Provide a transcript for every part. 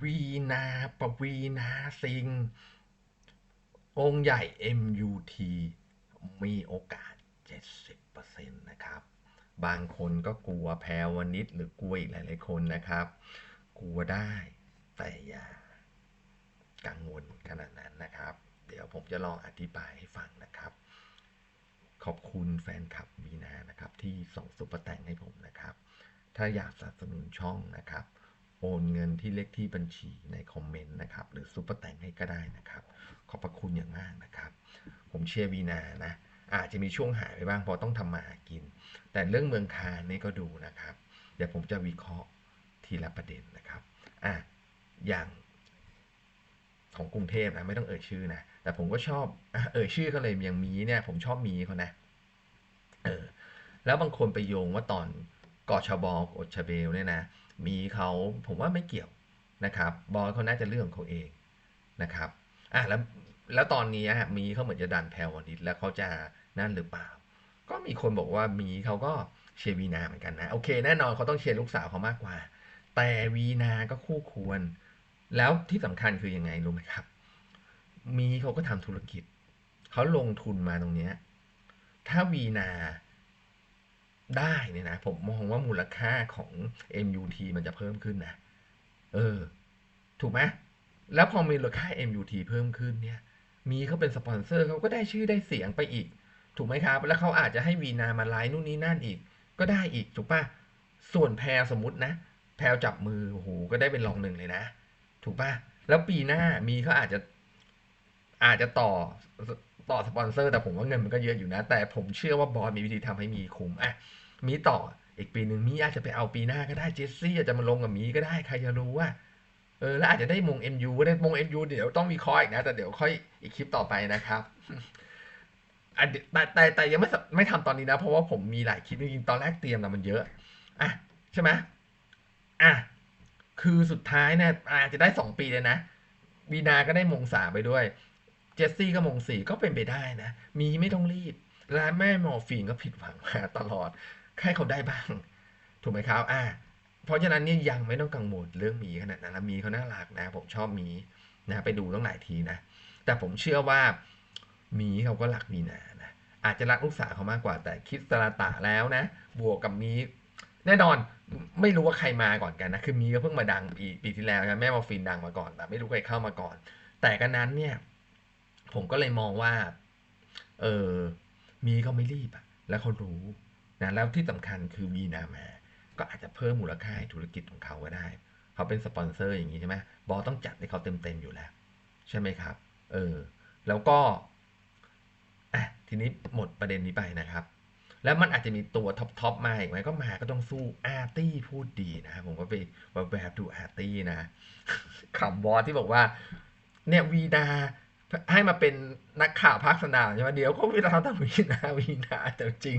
วีนาปวีนาสิงห์องค์ใหญ่ MUT มีโอกาส 70%นะครับ บางคนก็กลัวแพรวนิดหรือกลัวอีกหลาย ๆ คนนะครับ กลัวได้แต่อย่ากังวลขนาดนั้นนะครับ เดี๋ยวผมจะลองอธิบายให้ฟังนะครับ ขอบคุณแฟนคลับวีนานะครับ ที่ส่งซุปเปอร์แตงให้ผมนะครับ ถ้าอยากสนับสนุนช่องนะครับ โอนเงินที่เลขที่บัญชีในคอมเมนต์นะครับ หรือซุปเปอร์แตงให้ก็ได้นะครับ ขอบพระคุณอย่างมากนะครับ ผมเชียร์วีนานะ อาจจะมีช่วงหายไปบ้างเพราะต้องทำมาหากิน แต่เรื่องเมืองคานนี่ก็ดูนะครับ เดี๋ยวผมจะวิเคราะห์ทีละประเด็นนะครับอะอย่างของกรุงเทพนะไม่ต้องเอ่ยชื่อนะ แต่ผมก็ชอบอเอ่ยชื่อเขาเลยอย่างมีเนี่ย ผมชอบมีเขานะเออแล้วบางคนไปโยงว่าตอนกอชบกดชเบลเนี่ยนะ มีเขาผมว่าไม่เกี่ยวนะครับ บอยเขาน่าจะเรื่องของเขาเองนะครับอะแล้วแล้วตอนนี้ฮะมีเขาเหมือนจะดันแพรวนิดแล้วเขาจะนั่นหรือเปล่า ก็มีคนบอกว่ามีเขาก็เชียร์วีนาเหมือนกันนะโอเคแน่นอนเขาต้องเชียร์ลูกสาวเขามากกว่า แต่วีนาก็คู่ควร แล้วที่สำคัญคือยังไงรู้ไหมครับ มีเขาก็ทำธุรกิจเขาลงทุนมาตรงเนี้ยถ้าวีนา ได้เนี่ยนะผมมองว่ามูลค่าของ MUT มันจะเพิ่มขึ้นนะ เออ ถูกไหมแล้วพอมีมูลค่า MUT เพิ่มขึ้นเนี่ย มีเขาเป็นสปอนเซอร์เขาก็ได้ชื่อได้เสียงไปอีก ถูกไหมครับ แล้วเขาอาจจะให้วีนามาไลน์นู่นนี่นั่นอีก ก็ได้อีกถูกปะส่วนแพรสมมตินะ แพรจับมือโอ้โหก็ได้เป็นรองหนึ่งเลยนะ ถูกปะแล้วปีหน้ามีเขาอาจจะอาจจะต่อ ต่อสปอนเซอร์แต่ผมว่าเงินมันก็เยอะอยู่นะ แต่ผมเชื่อว่าบอสมีวิธีทำให้มีคุ้มอะมีต่ออีกปีหนึ่งมีอาจจะไปเอาปีหน้าก็ได้เจสซี่อาจจะมาลงกับมีก็ได้ใครจะรู้ว่าเออแล้วอาจจะได้มง MU ก็ได้มง MU เดี๋ยวต้องมีคอยอีกนะ แต่เดี๋ยวค่อยอีกคลิปต่อไปนะครับอะแต่แต่แต่ยังไม่สไม่ทำตอนนี้นะ เพราะว่าผมมีหลายคลิปจริงๆตอนแรกเตรียมแต่มันเยอะอะใช่ไหมอะคือสุดท้ายเนี่ยอาจจะได้สองปีเลยนะวีนาก็ได้มงสามไปด้วย เจสซี่ก็มงสี่ก็เป็นไปได้นะ มีไม่ต้องรีบ ร้านแม่มอร์ฟีนก็ผิดหวังมาตลอดให้เขาได้บ้าง ถูกไหมครับ อะเพราะฉะนั้นนี่ยังไม่ต้องกังวลเรื่องมีขนาดนั้นนะมีเขาน่ารักนะ ผมชอบมีนะไปดูต้องหลายทีนะ แต่ผมเชื่อว่ามีเขาก็รักมีนานะ อาจจะรักลูกสาวเขามากกว่า แต่คิดสลาตะแล้วนะ บวกกับมีแน่นอนไม่รู้ว่าใครมาก่อนกันนะ คือมีก็เพิ่งมาดังปีปีที่แล้วนะแม่มอฟินดังมาก่อน แต่ไม่รู้ใครเข้ามาก่อน แต่กันนั้นเนี่ย ผมก็เลยมองว่า เออมีเขาไม่รีบอะแล้วเขารู้นะแล้วที่สำคัญคือมีนามา ก็อาจจะเพิ่มมูลค่าให้ธุรกิจของเขาก็ได้ เขาเป็นสปอนเซอร์อย่างนี้ใช่ไหมบอต้องจัดให้เขาเต็มๆอยู่แล้ว ใช่ไหมครับ เออ แล้วก็อะทีนี้หมดประเด็นนี้ไปนะครับ แล้วมันอาจจะมีตัวท็อปๆมาอีกไหมก็มาก็ต้องสู้อาร์ตี้พูดดีนะผมก็ไปแวบๆดูอาร์ตี้นะขำบอสที่บอกว่า เนี่ยวีนา ให้มาเป็นนักข่าวภาคสนามใช่ไหมเดี๋ยวก็เวลาทำวีนาวีนาแต่จริง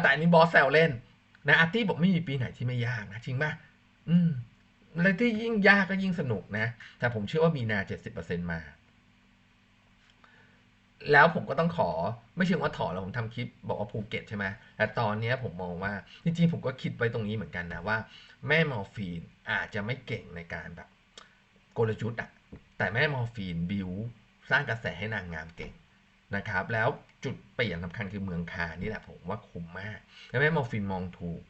แต่อันนี้บอสแซวเล่นนะอาร์ตี้บอกไม่มีปีไหนที่ไม่ยากนะจริงป่ะอืมแล้วที่ยิ่งยากก็ยิ่งสนุกนะ แต่ผมเชื่อว่ามีนาเจ็ดสิบเปอร์เซ็นมา แล้วผมก็ต้องขอไม่เชิงว่าถอแล้วผมทำคลิปบอกว่าภูเก็ตใช่ไหมแต่ตอนนี้ผมมองว่า จริงๆผมก็คิดไว้ตรงนี้เหมือนกันนะว่า แม่มอร์ฟีนอาจจะไม่เก่งในการแบบกลยุทธ์อะแต่แม่มอร์ฟีนบิว สร้างกระแสให้นางงามเก่งนะครับ แล้วจุดเปลี่ยนสำคัญคือเมืองคานี่แหละผมว่าคุ้มมากแล้วแม่มอร์ฟินมองถูก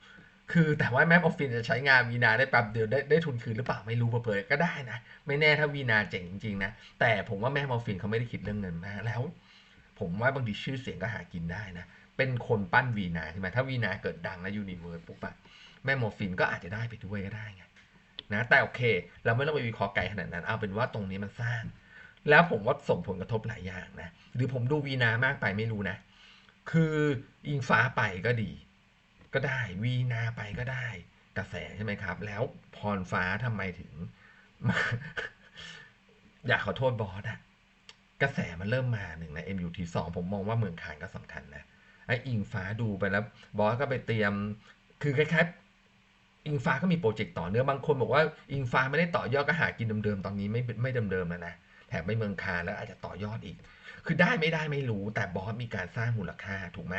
คือแต่ว่าแม่มอร์ฟินจะใช้งานวีนาได้แป๊บเดียวได้ได้ทุนคืนหรือเปล่าไม่รู้เผยก็ได้นะ ไม่แน่ถ้าวีนาเจ๋งจริงๆนะ แต่ผมว่าแม่มอร์ฟินเขาไม่ได้คิดเรื่องเงินมากแล้ว ผมว่าบางทีชื่อเสียงก็หากินได้นะ เป็นคนปั้นวีนาใช่ไหมถ้าวีนาเกิดดังแล้วยูนิเวิร์สปุ๊บอะแม่มอร์ฟินก็อาจจะได้ไปด้วยก็ได้ไงนะแต่โอเค เราไม่ต้องไปวิเคราะห์ไกลขนาดนั้นเอาเป็นว่าตรงนี้มันสร้าง แล้วผมว่าส่งผลกระทบหลายอย่างนะ หรือผมดูวีนามากไปไม่รู้นะ คืออิงฟ้าไปก็ดี ก็ได้วีนาไปก็ได้ กระแสใช่ไหมครับ แล้วพรฟ้าทำไมถึง อยากขอโทษบอสอะกระแสมันเริ่มมาหนึ่งใน MUT สองผมมองว่าเมืองคานก็สำคัญนะไอ้อิงฟ้าดูไปแล้ว บอสก็ไปเตรียม คือคล้ายๆอิงฟ้าก็มีโปรเจกต์ต่อเนื่องบางคนบอกว่าอิงฟ้าไม่ได้ต่อยอดก็หากินเดิมๆตอนนี้ไม่ไม่เดิมๆแล้วนะ แถมไม่เมืองคานแล้วอาจจะต่อยอดอีก คือได้ไม่ได้ไม่รู้แต่บอสมีการสร้างมูลค่าถูกไหม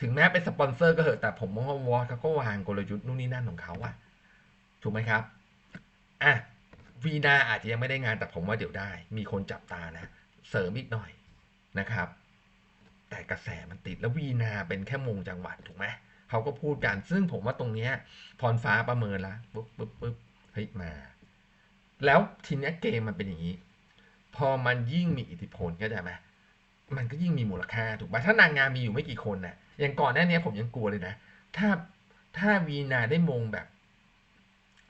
ถึงแม้เป็นสปอนเซอร์ก็เหอะแต่ผมมองว่าวอสเขาก็วางกลยุทธ์นู่นนี่นั่นของเขาอะถูกไหมครับอะวีนาอาจจะยังไม่ได้งานแต่ผมว่าเดี๋ยวได้ มีคนจับตานะ เสริมอีกหน่อยนะครับ แต่กระแสมันติดแล้ววีนาเป็นแค่มงจังหวัดถูกไหมเขาก็พูดกันซึ่งผมว่าตรงเนี้ยพรฟ้าประเมินละปุ๊บปุ๊บปุ๊บเฮ้ยมา แล้วทีเนี้ยเกมมันเป็นอย่างนี้ พอมันยิ่งมีอิทธิพลก็จะไหมมันก็ยิ่งมีมูลค่าถูกป่ะถ้านางงามมีอยู่ไม่กี่คนน่ะอย่างก่อนหน้านี้ผมยังกลัวเลยนะ ถ้าถ้าวีนาได้มงแบบ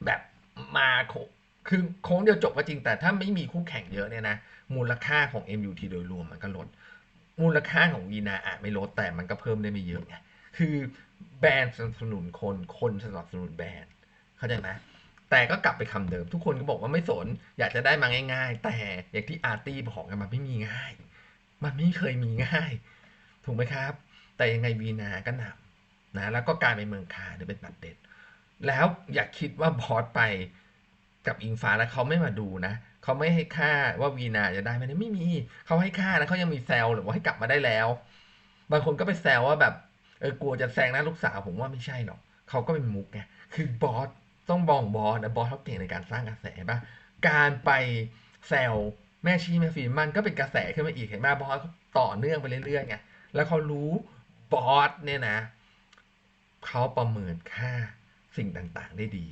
แบบมาโคคือโค้งเดียวจบก็จริงแต่ถ้าไม่มีคู่แข่งเยอะเนี่ยนะมูลค่าของ MUT โดยรวมมันก็ลด มูลค่าของวีนาอาจไม่ลดแต่มันก็เพิ่มได้ไม่เยอะไงคือแบรนด์สนับสนุนคนคนสนับสนุนแบรนด์เข้าใจไหม แต่ก็กลับไปคำเดิม ทุกคนก็บอกว่าไม่สน อยากจะได้มาง่าย ๆ แต่อย่างที่อาร์ตี้บอกกันมันไม่มีง่าย มันไม่เคยมีง่าย ถูกไหมครับ แต่ยังไงวีนาก็นำนะแล้วก็กลายเป็นเมืองคาเนี่ยเป็นตัดเด็ด แล้วอย่าคิดว่าบอสไปกับอิงฟ้าแล้วเขาไม่มาดูนะเขาไม่ให้ค่าว่าวีนาจะได้ไหมเนี่ยไม่มีเขาให้ค่านะเขายังมีแซวหรือว่าให้กลับมาได้แล้ว บางคนก็ไปแซวว่าแบบเออกลัวจะแซงหน้าลูกสาวผมว่าไม่ใช่หรอกเขาก็เป็นมุกไงคือบอส ต้องบองบอสนะบอสเขาเก่งในการสร้างกระแสป่ะการไปแซวแม่ชีแม่ฟิล์มันก็เป็นกระแสขึ้นมาอีกเห็นไหมบอสต่อเนื่องไปเรื่อยๆไงแล้วเขารู้บอสเนี่ยนะเขาประเมินค่าสิ่งต่างๆ ได้ดี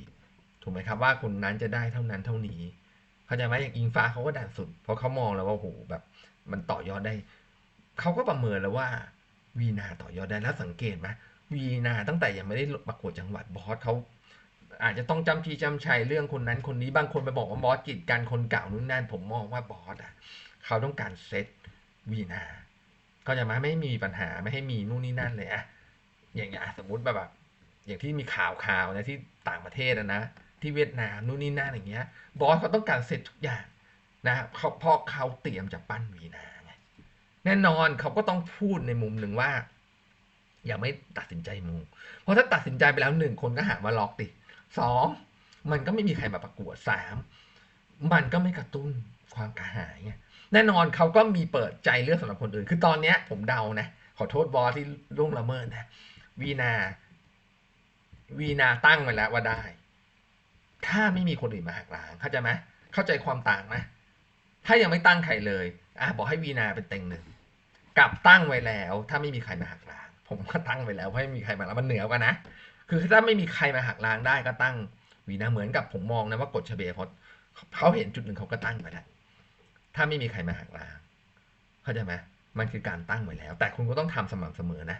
ถูกไหมครับว่าคนนั้นจะได้เท่านั้นเท่านี้ เข้าใจไหมอย่างอิงฟ้าเขาก็ดันสุด เพราะเขามองแล้วว่าโหแบบ มันต่อยอดได้ เขาก็ประเมินแล้วว่า วีนาต่อยอดได้แล้วสังเกตไหมวีนาตั้งแต่ยังไม่ได้ประกวดจังหวัดบอสเขา อาจจะต้องจำทีจำชัยเรื่องคนนั้นคนนี้บางคนไปบอกว่าบอสกีดกันคนเก่านู่นนั่นผมมองว่าบอสอะเขาต้องการเซตวีนาก็จะมาไม่มีปัญหาไม่ให้มีนู่นนี่นั่นเลยอะอย่างเงี้ยสมมุติแบบแบบอย่างที่มีข่าวข่าวนะที่ต่างประเทศนะนะที่เวียดนามนู่นนี่นั่นอย่างเงี้ย บอสเขาต้องการเซตทุกอย่างนะเขาเพราะเขาเตรียมจะปั้นวีนาไงแน่นอนเขาก็ต้องพูดในมุมหนึ่งว่า อย่าไม่ตัดสินใจมูเพราะถ้าตัดสินใจไปแล้วหนึ่งคนก็หามาล็อกติ สองมันก็ไม่มีใครมาประกวดสามมันก็ไม่กระตุ้นความกระหายไงแน่นอนเขาก็มีเปิดใจเลือกสำหรับคนอื่น คือตอนเนี้ยผมเดานะ ขอโทษบอสที่ล่วงละเมิดนะ วีนา วีนาตั้งไว้แล้วว่าได้ ถ้าไม่มีคนอื่นมาหักล้าง เข้าใจไหมเข้าใจความต่างไหมถ้ายังไม่ตั้งใครเลยอะบอกให้วีนาเป็นเต็งหนึ่งกับตั้งไว้แล้ว ถ้าไม่มีใครมาหักล้าง ผมก็ตั้งไว้แล้วเพราะไม่มีใครมาแล้วมันเหนือกว่านะ คือถ้าไม่มีใครมาหักล้างได้ก็ตั้งวีนาเหมือนกับผมมองนะว่ากฎเฉเบเพราะเขาเห็นจุดหนึ่งเขาก็ตั้งไปแล้วถ้าไม่มีใครมาหักล้างเข้าใจไหมมันคือการตั้งไว้แล้ว แต่คุณก็ต้องทำสม่ำเสมอนะ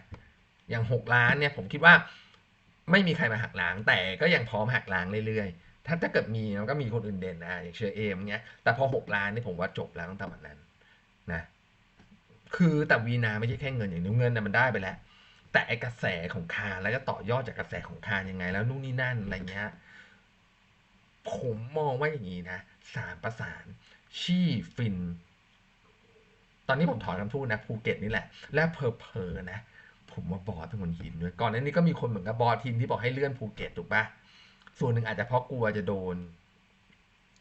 อย่างหกล้านเนี่ยผมคิดว่าไม่มีใครมาหักล้าง แต่ก็ยังพร้อมหักล้างเรื่อยๆ ถ้าถ้าเกิดมีมันก็มีคนอื่นเด่นนะ อย่างเชอเอมเงี้ย แต่พอหกล้านนี่ผมว่าจบแล้วตั้งแต่วันนั้นนะ คือแต่วีนาไม่ใช่แค่เงินอย่างนี้เงินน่ะมันได้ไปแล้ว แต่ไอกระแสของคาแล้วก็ต่อยอดจากกระแสของคายังไง แล้วนู่นนี่นั่นอะไรเงี้ยผมมองว่าอย่างนี้นะสามประสาน ชี่ฟิน ตอนนี้ผมถอนคำพูดนะภูเก็ตนี่แหละ และเพอเพอนะ ผมว่าบอสเป็นคนหินด้วยก่อนหน้านี้ก็มีคนเหมือนกับบอสทีมที่บอกให้เลื่อนภูเก็ตถูกปะส่วนหนึ่งอาจจะเพราะกลัวจะโดน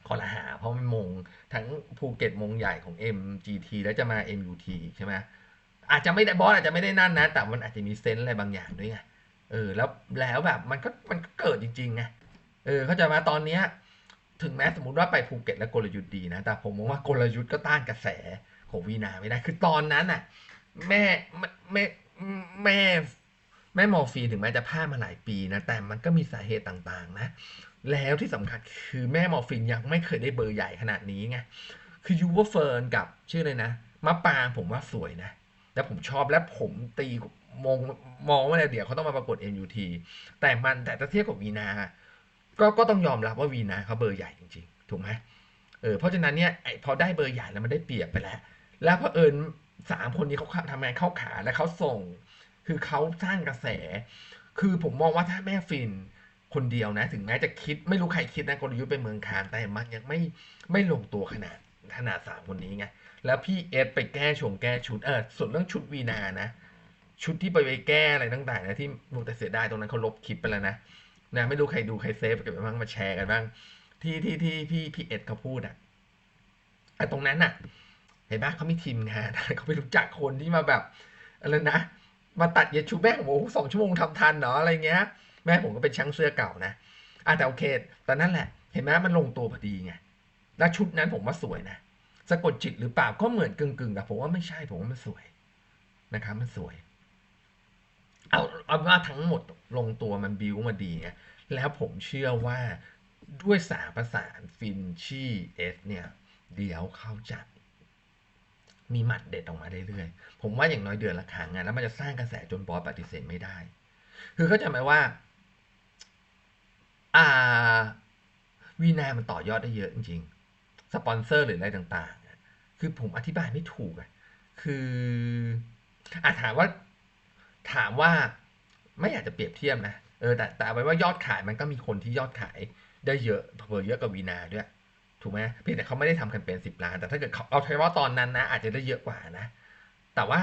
ข้อละหา เพราะมันมง ทั้งภูเก็ตมงใหญ่ของ MGT แล้วจะมา MUT ใช่ไหม อาจจะไม่ได้บอสอาจจะไม่ได้นั่นนะ แต่มันอาจจะมีเซนส์อะไรบางอย่างด้วยไงเออแล้วแล้วแบบมันก็มันก็เกิดจริงๆไงเออเข้าใจไหมตอนเนี้ยถึงแม้สมมติว่าไปภูเก็ตแล้วกลยุทธ์ดีนะ แต่ผมมองว่ากลยุทธ์ก็ต้านกระแสของวีนาไม่ได้ คือตอนนั้นน่ะแม่แม่แม่แม่มอร์ฟีถึงแม้จะพลาดมาหลายปีนะ แต่มันก็มีสาเหตุต่างๆนะ แล้วที่สำคัญคือแม่มอร์ฟีนยังไม่เคยได้เบอร์ใหญ่ขนาดนี้ไง คือยูเวอร์เฟิร์นกับชื่อเลยนะมะปางผมว่าสวยนะ แล้วผมชอบและผมตีมองมองว่าเดี๋ยวเขาต้องมาประกวด MUT แต่มันแต่ถ้าเทียบกับวีนา ก็ก็ต้องยอมรับว่าวีนาเขาเบอร์ใหญ่จริงๆ ถูกไหมเออเพราะฉะนั้นเนี่ยอพอได้เบอร์ใหญ่แล้วมันได้เปรียบไปแล้ว แล้วพอเอิญสามคนนี้เขาทำงานเข้าขาและเขาส่ง คือเขาสร้างกระแส คือผมมองว่าถ้าแม่ฟินคนเดียวนะ ถึงแม้จะคิดไม่รู้ใครคิดนะกลยุทธ์ไปเมืองคานแต่มันยังไม่ไม่ลงตัวขนาดขนาดสามคนนี้ไง แล้วพี่เอสไปแก้ชงแก้ชุดเออส่วนเรื่องชุดวีนานะ ชุดที่ไปไปแก้อะไรต่างๆนะที่มูแต่เสียดายตรงนั้นเขาลบคลิปไปแล้วนะนะไม่รู้ใครดูใครเซฟก็บไปบ้างมาแชร์กันบ้าง ที่ที่ที่พี่พี่เอ็ดเขาพูดอะไอ้ตรงนั้นน่ะ เห็นปะเขามีทีมงานเขาไปรู้จักคนที่มาแบบอะไรนะมาตัดเย็ดชูแม่งโอ้โหสองชั่วโมงทำทันเนาะอะไรเงี้ย แม่ผมก็เป็นช่างเสื้อเก่านะอะแต่โอเคแต่นั่นแหละ เห็นไหมมันลงตัวพอดีไงแล้วชุดนั้นผมว่าสวยนะ สะกดจิตหรือเปล่าก็เหมือนกึ่งๆแต่ผมว่าไม่ใช่ผมว่ามันสวยนะครับมันสวย เอาเอาว่าทั้งหมดลงตัวมันบิวมาดีไงแล้วผมเชื่อว่าด้วยสาประสานฟินชี่เอสเนี่ยเดี๋ยวเขาจะมีหมัดเด็ดออกมาเรื่อยๆ ผมว่าอย่างน้อยเดือนละครั้งอะแล้วมันจะสร้างกระแสจนบอสปฏิเสธไม่ได้ คือเขาใจะหมายว่า อ่า วีนามันต่อยอดได้เยอะจริง สปอนเซอร์หรืออะไรต่างๆ คือผมอธิบายไม่ถูกอะคืออะถามว่าถามว่าไม่อยากจะเปรียบเทียบนะ เออแต่แต่เอาไว้ว่ายอดขายมันก็มีคนที่ยอดขายได้เยอะเพิ่เยอะกว่าวีนาด้วย ถูกไหมเพียงแต่เขาไม่ได้ทำแคมเปญสิบล้าน แต่ถ้าเกิดเขาเอาเฉพาะตอนนั้นนะ อาจจะได้เยอะกว่านะ แต่ว่า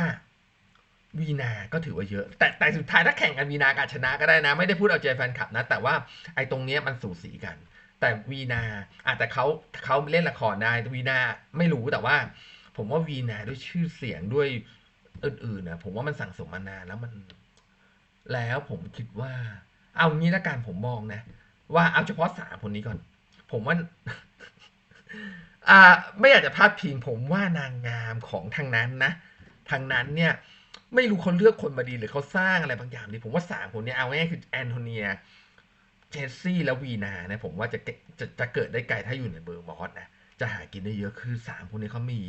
วีนาก็ถือว่าเยอะ แต่แต่สุดท้ายถ้าแข่งกันวีนากับชนะก็ได้นะ ไม่ได้พูดเอาใจแฟนคลับนะ แต่ว่าไอ้ตรงเนี้ยมันสูสีกัน แต่วีนาอาจจะเขาเขาเล่นละครได้วีนาไม่รู้แต่ว่า ผมว่าวีนาด้วยชื่อเสียงด้วยอื่นๆนะผมว่ามันสั่งสมมานานแล้วมัน แล้วผมคิดว่า เอางี้ละกันผมมองนะ ว่าเอาเฉพาะสามคนนี้ก่อน ผมว่าอ่า ไม่อยากจะพลาดพิงผมว่านางงามของทางนั้นนะทางนั้นเนี่ย ไม่รู้เขาเลือกคนมาดีหรือเขาสร้างอะไรบางอย่างดีผมว่าสามคนเนี้เอาง่ายคือแอนโทเนีย เจสซี่และวีนาเนี่ยผมว่าจะเกจะจะเกิดได้ไกลถ้าอยู่ในเบอร์บอสนะจะหากินได้เยอะคือสามคนนี้เขามี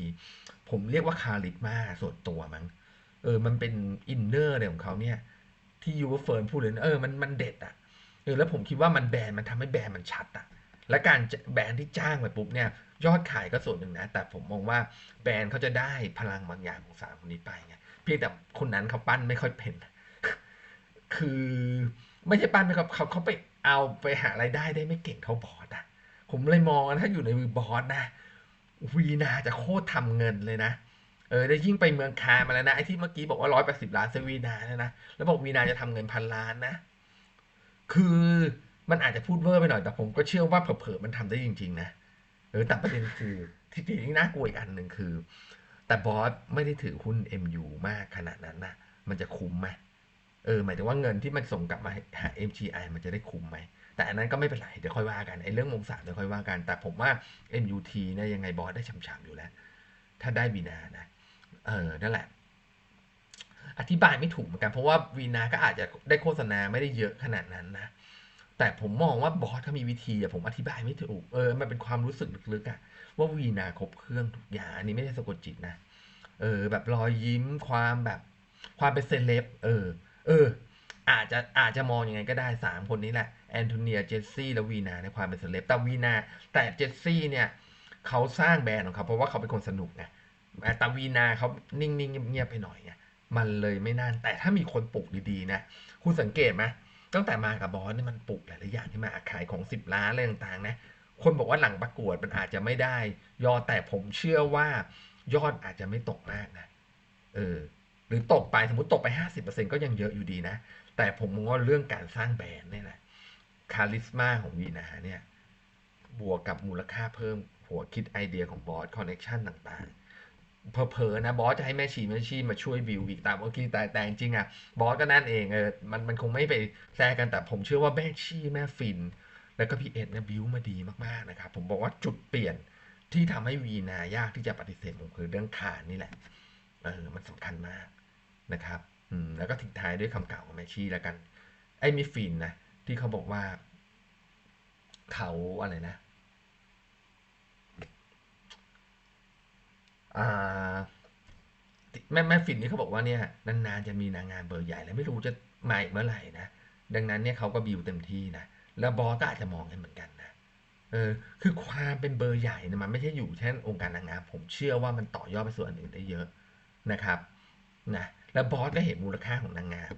ผมเรียกว่าคาริสมาส่วนตัวมั้งเออมันเป็นอินเนอร์อะไรของเขาเนี่ย ที่ยูเฟิร์นพูดเลยเออมันมันเด็ดอะเออแล้วผมคิดว่ามันแบรนด์มันทำให้แบรนด์มันชัดอะและการแบรนด์ที่จ้างไปปุ๊บเนี่ยยอดขายก็ส่วนหนึ่งนะ แต่ผมมองว่าแบรนด์เขาจะได้พลังบางอย่างของสามคนนี้ไปไงเพียงแต่คนนั้นเขาปั้นไม่ค่อยเป็น คือไม่ใช่ปั้นไปครับเขาเขาไป เอาไปหารายได้ได้ไม่เก่งเท่าบอสอะผมเลยมองถ้าอยู่ในมือบอสนะวีนาจะโคตรทำเงินเลยนะเออได้ยิ่งไปเมืองคานมาแล้วนะไอ้ที่เมื่อกี้บอกว่าร้อยแปดสิบล้านซื้อวีนาเนี่ยนะแล้วบอกวีนาจะทำเงินพันล้านนะ คือมันอาจจะพูดเวอร์ไปหน่อยแต่ผมก็เชื่อว่าเผลอๆมันทำได้จริง ๆ นะเออแต่ประเด็นคือที่จริงน่ากลัวอีกอันหนึ่งคือ แต่บอสไม่ได้ถือหุ้น MU มากขนาดนั้นนะมันจะคุ้มไหม เออหมายถึงว่าเงินที่มันส่งกลับมาหา MGI มันจะได้คุ้มไหม แต่อันนั้นก็ไม่เป็นไร เดี๋ยวค่อยว่ากันไอ้เรื่องมงสามเดี๋ยวค่อยว่ากัน แต่ผมว่า MUT เนี่ยยังไงบอสได้ฉ่ำๆอยู่แล้ว ถ้าได้วีนานะ เออนั่นแหละ อธิบายไม่ถูกเหมือนกัน เพราะว่าวีนาก็อาจจะได้โฆษณาไม่ได้เยอะขนาดนั้นนะ แต่ผมมองว่าบอสถ้ามีวิธีอะผมอธิบายไม่ถูก เออ มันเป็นความรู้สึกลึกๆอะว่าวีนาครบเครื่องทุกอย่าง อันนี้ไม่ใช่สะกดจิตนะ เออ แบบรอยยิ้มความแบบความเป็นเซเลบ เออ เออ อาจจะอาจจะมองยังไงก็ได้สามคนนี้แหละ แอนโทเนีย เจสซี่ และวีนาในความเป็นเซเลบแต่วีนา แต่เจสซี่เนี่ยเขาสร้างแบรนด์ของเขาเพราะว่าเขาเป็นคนสนุกไงแต่วีนาเขานิ่งๆเงียบๆไปหน่อยไงมันเลยไม่นั่นแต่ถ้ามีคนปลุกดีๆนะ คุณสังเกตไหมตั้งแต่มากับบอสนี่มันปลุกหลายๆอย่างที่มาขายของสิบล้านอะไรต่างๆ นะ คนบอกว่าหลังประกวดมันอาจจะไม่ได้ ยอดแต่ผมเชื่อว่ายอดอาจจะไม่ตกมากนะ เออ รือตกไปสมมติตกไปห้าสิบเปอร์เซ็นก็ยังเยอะอยู่ดีนะ แต่ผมมองว่าเรื่องการสร้างแบรนด์เนี่ยแหละคาลิสมาของวีนาเนี่ย บวกกับมูลค่าเพิ่มหัวคิดไอเดียของบอสคอนเน็ชันต่างๆเพอๆนะบอสจะให้แม่ชีแม่ชีมาช่วยบิวอีกตามเมื่อกี้แต่แต่จริงอะบอสก็นั่นเองเออมันมันคงไม่ไปแซงกันแต่ผมเชื่อว่าแม่ชีแม่ฟิน แล้วก็พี่เอ็ดเนี่ยบิวมาดีมากๆนะครับผมบอกว่าจุดเปลี่ยนที่ทำให้วีนายากที่จะปฏิเสธผมคือเรื่องคานนี่แหละเออมันสำคัญมาก นะครับแล้วก็ทิ้งท้ายด้วยคำกล่าวของแม่ชีแล้วกัน ไอ้มิฟินนะ ที่เขาบอกว่า เขาอะไรนะแม่แม่ฟินนี่เขาบอกว่าเนี่ยนานๆจะมีนางงามเบอร์ใหญ่แล้วไม่รู้จะมาอีกเมื่อไหร่นะดังนั้นเนี่ยเขาก็บิวเต็มที่นะแล้วบอสก็อาจจะมองกันเหมือนกันนะเออคือความเป็นเบอร์ใหญ่เนี่ยมันไม่ใช่อยู่แค่องค์การนางงามผมเชื่อว่ามันต่อยอดไปส่วนอื่นได้เยอะนะครับนะ แล้วบอสก็เห็นมูลค่าของนางงาม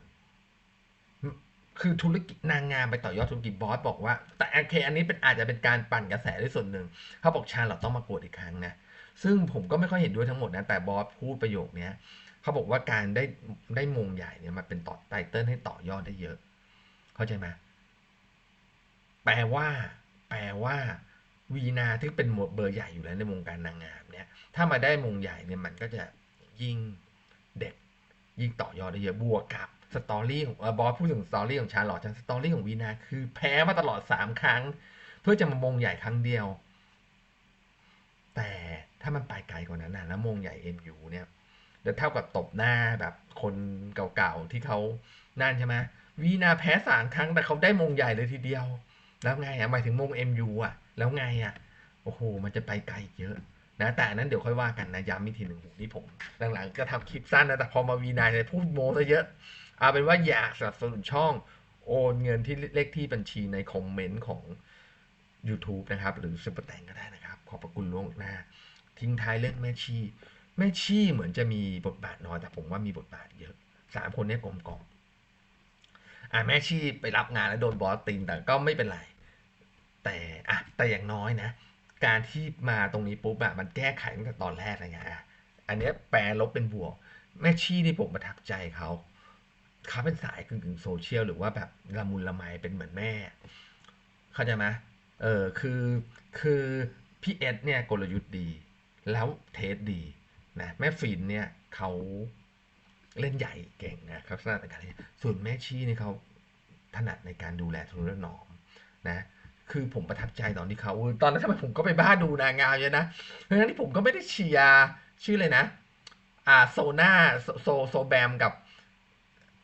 คือธุรกิจนางงามไปต่อยอดธุรกิจบอสบอกว่า แต่โอเคอันนี้เป็นอาจจะเป็นการปั่นกระแสด้วยส่วนหนึ่งเขาบอกชาลอตต้องมากวดอีกครั้งนะซึ่งผมก็ไม่ค่อยเห็นด้วยทั้งหมดนะแต่บอสพูดประโยคนี้เขาบอกว่าการได้ได้มงใหญ่เนี่ยมันเป็นต่อไตเติ้ลให้ต่อยอดได้เยอะ เข้าใจไหมแปลว่า แปลว่าวีนาที่เป็นหมวดเบอร์ใหญ่อยู่แล้วในวงการนางงามเนี่ย ถ้ามาได้มงใหญ่เนี่ยมันก็จะยิ่งเด็ก ยิ่งต่อยอดได้เยอะบวกกับสตอรี่ของบอสพูดถึงสตอรี่ของชาร์ลอตจังสตอรี่ของวีนาคือแพ้มาตลอดสามครั้ง เพื่อจะมามงใหญ่ครั้งเดียว แต่ถ้ามันไปไกลกว่านั้นนะแล้วมงใหญ่ MU เนี่ยจะเท่ากับตบหน้าแบบคนเก่าๆที่เขานั่นใช่ไหมวีนาแพ้สามครั้งแต่เขาได้มงใหญ่เลยทีเดียว แล้วไงอะหมายถึงมง MU อะ แล้วไงอะโอ้โหมันจะไปไกลเยอะ นะแต่อันนั้นเดี๋ยวค่อยว่ากันนะย้ำอีกทีหนึ่งนี่ผมหลังๆก็ทำคลิปสั้นนะแต่พอมาวีนาเนี่ยพูดโมซะเยอะเอาเป็นว่าอยากสนับสนุนช่องโอนเงินที่เลขที่บัญชีในคอมเมนต์ของ YouTube นะครับ หรือซุปเปอร์แตงก็ได้นะครับ ขอบพระคุณล่วงหน้า ทิ้งท้ายเรื่องแม่ชีแม่ชีเหมือนจะมีบทบาทน้อยแต่ผมว่ามีบทบาทเยอะสามคนนี้กลมกล่อมอะแม่ชีไปรับงานแล้วโดนบอสติงแต่ก็ไม่เป็นไร แต่อะแต่อย่างน้อยนะ การที่มาตรงนี้ปุ๊บอะมันแก้ไขตั้งแต่ตอนแรกเลยไงอะอันนี้แปลลบเป็นบวก แม่ชีนี่ผมประทับใจเขาเขาเป็นสายกึ่งกึ่งโซเชียลหรือว่าแบบละมุนละไมเป็นเหมือนแม่ เข้าใจไหมเออคือคือพี่เอ็ดเนี่ยกลยุทธ์ดี แล้วเทสดีนะแม่ฟินเนี่ยเขาเล่นใหญ่เก่งนะครับถนัดในการส่วนแม่ชีนี่เขาถนัดในการดูแลทุนหนอมนะ คือผมประทับใจตอนที่เขาตอนนั้นทำไมผมก็ไปบ้าดูนางงามเยอะนะเพราะฉะนั้นที่ผมก็ไม่ได้เชียร์ชื่อเลยนะ อ่าโซนาโซโซโซแบมกับ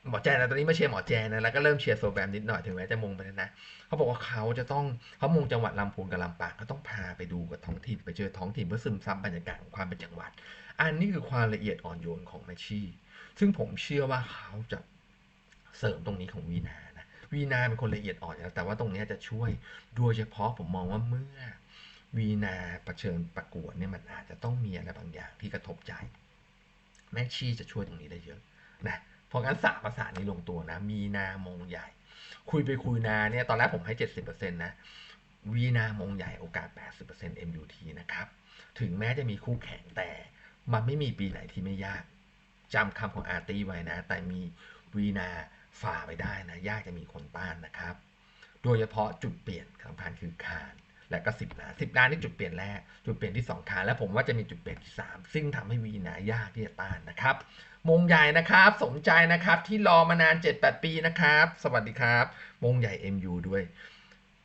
หมอแจนนะตอนนี้ไม่เชียร์หมอแจนนะแล้วก็เริ่มเชียร์โซแบมนิดหน่อยถึงแม้จะมงไปแล้วนะเขาบอกว่าเขาจะต้องเขามงจังหวัดลำพูนกับลำปางเขาต้องพาไปดูกับท้องถิ่นไปเจอท้องถิ่นเพื่อซึมซับบรรยากาศของความเป็นจังหวัด อันนี้คือความละเอียดอ่อนโยนของแมชชี่ซึ่งผมเชื่อว่าเขาจะเสริมตรงนี้ของวีนา วีนาเป็นคนละเอียดอ่อนอยู่แล้วแต่ว่าตรงนี้จะช่วยโดยเฉพาะผมมองว่าเมื่อวีนาประเชิญประกวดเนี่ยมันอาจจะต้องมีอะไรบางอย่างที่กระทบใจ แม่ชีจะช่วยตรงนี้ได้เยอะนะเพราะงั้นสามภาษานนี้ลงตัวนะ มีนามงใหญ่ คุยไปคุยนาเนี่ยตอนแรกผมให้ 70%นะวีนามงใหญ่โอกาส 80% MUT นะครับ ถึงแม้จะมีคู่แข่งแต่มันไม่มีปีไหนที่ไม่ยากจำคำของอาร์ตี้ไว้นะ แต่มีวีนา ฝ่าไปได้นะยากจะมีคนต้านนะครับ โดยเฉพาะจุดเปลี่ยนสำคัญคือคานและก็สิบล้านสิบล้านนี่จุดเปลี่ยนแรก จุดเปลี่ยนที่สองคานและผมว่าจะมีจุดเปลี่ยนที่สามซึ่งทำให้วีนายากที่จะต้านนะครับ มงใหญ่นะครับสนใจนะครับที่รอมานาน 7-8 ปีนะครับ สวัสดีครับ มงใหญ่ MU ด้วย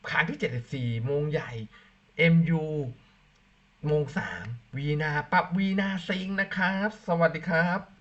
ครั้งที่ 74 มงใหญ่ MU มง3วีนาปรับวีนาซิงนะครับ สวัสดีครับ